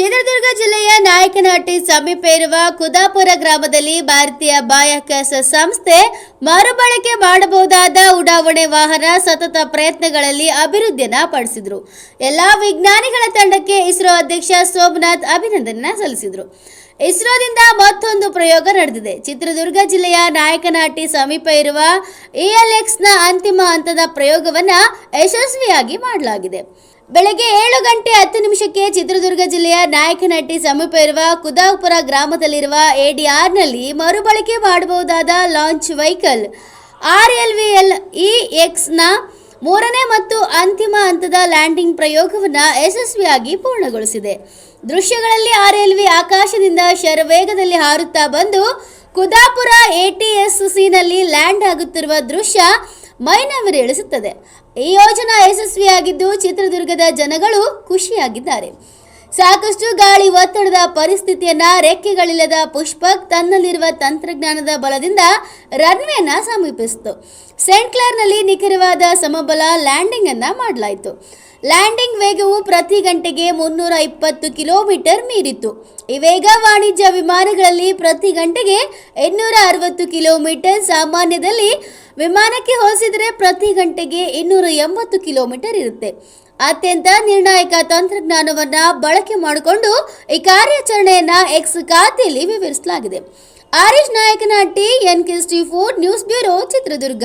ಚಿತ್ರದುರ್ಗ ಜಿಲ್ಲೆಯ ನಾಯಕನಹಟ್ಟಿ ಸಮೀಪ ಇರುವ ಕುದಾಪುರ ಗ್ರಾಮದಲ್ಲಿ ಭಾರತೀಯ ಬಾಹ್ಯಾಕಾಶ ಸಂಸ್ಥೆ ಮರುಬಳಕೆ ಮಾಡಬಹುದಾದ ಉಡಾವಣೆ ವಾಹನ ಸತತ ಪ್ರಯತ್ನಗಳಲ್ಲಿ ಅಭಿವೃದ್ಧಿಯನ್ನ ಪಡಿಸಿದ್ರು. ಎಲ್ಲಾ ವಿಜ್ಞಾನಿಗಳ ತಂಡಕ್ಕೆ ಇಸ್ರೋ ಅಧ್ಯಕ್ಷ ಸೋಮನಾಥ್ ಅಭಿನಂದನೆ ಸಲ್ಲಿಸಿದ್ರು. ಇಸ್ರೋದಿಂದ ಮತ್ತೊಂದು ಪ್ರಯೋಗ ನಡೆದಿದೆ. ಚಿತ್ರದುರ್ಗ ಜಿಲ್ಲೆಯ ನಾಯಕನಹಟ್ಟಿ ಸಮೀಪ ಇರುವ ಇಎಲ್ಎಕ್ಸ್ನ ಅಂತಿಮ ಹಂತದ ಪ್ರಯೋಗವನ್ನ ಯಶಸ್ವಿಯಾಗಿ ಮಾಡಲಾಗಿದೆ. ಬೆಳಗ್ಗೆ ಏಳು ಗಂಟೆ ಹತ್ತು ನಿಮಿಷಕ್ಕೆ ಚಿತ್ರದುರ್ಗ ಜಿಲ್ಲೆಯ ನಾಯಕನಹಟ್ಟಿ ಸಮೀಪ ಇರುವ ಕುದಾಪುರ ಗ್ರಾಮದಲ್ಲಿರುವ ಎಡಿಆರ್ನಲ್ಲಿ ಮರುಬಳಕೆ ಮಾಡಬಹುದಾದ launch vehicle. R L V L E ಎಕ್ಸ್ನ ಮೂರನೇ ಮತ್ತು ಅಂತಿಮ ಹಂತದ ಲ್ಯಾಂಡಿಂಗ್ ಪ್ರಯೋಗವನ್ನು ಯಶಸ್ವಿಯಾಗಿ ಪೂರ್ಣಗೊಳಿಸಿದೆ. ದೃಶ್ಯಗಳಲ್ಲಿ ಆರ್ ಎಲ್ ವಿ ಆಕಾಶದಿಂದ ಶರವೇಗದಲ್ಲಿ ಹಾರುತ್ತಾ ಬಂದು ಕುದಾಪುರ ಎಟಿಎಸ್ಸಿನಲ್ಲಿ ಲ್ಯಾಂಡ್ ಆಗುತ್ತಿರುವ ದೃಶ್ಯ ಮೈನವಿರೇಳಿಸುತ್ತದೆ ಈ ಯೋಜನಾ ಯಶಸ್ವಿಯಾಗಿದ್ದು ಚಿತ್ರದುರ್ಗದ ಜನಗಳು ಖುಷಿಯಾಗಿದ್ದಾರೆ. ಸಾಕಷ್ಟು ಗಾಳಿ ಒತ್ತಡದ ಪರಿಸ್ಥಿತಿಯನ್ನ ರೆಕ್ಕೆಗಳಿಲ್ಲದ ಪುಷ್ಪಕ್ ತನ್ನಲ್ಲಿರುವ ತಂತ್ರಜ್ಞಾನದ ಬಲದಿಂದ ರನ್ವೇನ ಸಮೀಪಿಸಿತು. ಸೆಂಟ್ ಕ್ಲೇರ್ನಲ್ಲಿ ನಿಖರವಾದ ಸಮಬಲ ಲ್ಯಾಂಡಿಂಗ್ ಅನ್ನ ಮಾಡಲಾಯಿತು. ಲ್ಯಾಂಡಿಂಗ್ ವೇಗವು ಪ್ರತಿ ಗಂಟೆಗೆ ಮುನ್ನೂರ ಇಪ್ಪತ್ತು ಕಿಲೋಮೀಟರ್ ಮೀರಿತ್ತು ಈ ವೇಗ ವಾಣಿಜ್ಯ ವಿಮಾನಗಳಲ್ಲಿ ಪ್ರತಿ ಗಂಟೆಗೆ ಇನ್ನೂರ ಅರವತ್ತು ಕಿಲೋಮೀಟರ್ ಸಾಮಾನ್ಯದಲ್ಲಿ ವಿಮಾನಕ್ಕೆ ಹೋಲಿಸಿದರೆ ಪ್ರತಿ ಗಂಟೆಗೆ ಇನ್ನೂರ ಎಂಬತ್ತು ಕಿಲೋಮೀಟರ್ ಇರುತ್ತೆ. ಅತ್ಯಂತ ನಿರ್ಣಾಯಕ ತಂತ್ರಜ್ಞಾನವನ್ನ ಬಳಕೆ ಮಾಡಿಕೊಂಡು ಈ ಕಾರ್ಯಾಚರಣೆಯನ್ನ ಎಕ್ಸ್ ಖಾತೆಯಲ್ಲಿ ವಿವರಿಸಲಾಗಿದೆ. Arish Nayakanahatti N K four news bureau Chitradurga.